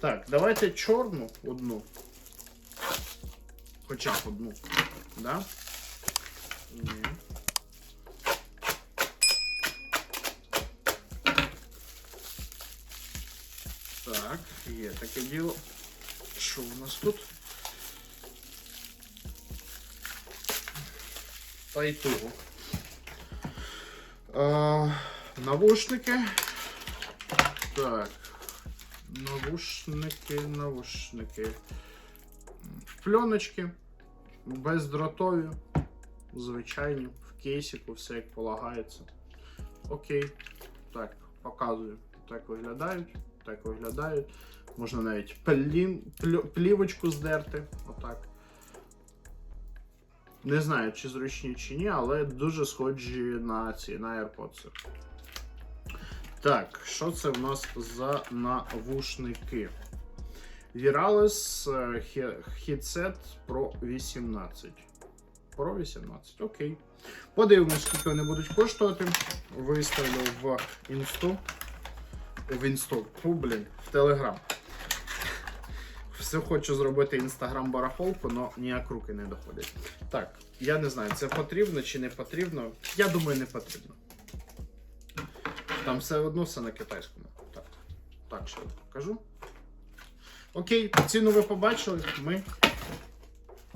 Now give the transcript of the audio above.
Так, давайте чорну одну. Хоча б одну. Да? Ні. Так, є таке діло. Що у нас тут? Та й того. А, навушники. Так. Навушники, навушники. Пленочки. Бездротові. Звичайні. В кейсику все як полагається. Окей. Так, показую. Так виглядають. Так виглядають. Можна навіть плін, плівочку здерти. Отак. Не знаю, чи зручні, чи ні, але дуже схожі на ці на AirPods. Так, що це в нас за навушники? Virales Headset Pro 18. Pro 18, окей. Подивимось, скільки вони будуть коштувати. Виставлю в інсту. В інсту. Блін, в Телеграм. Все хочу зробити інстаграм барахолку, але ніяк руки не доходять. Так, я не знаю, це потрібно чи не потрібно. Я думаю, не потрібно. Там все одно все на китайському. Так, так що покажу. Окей, ціну ви побачили. Ми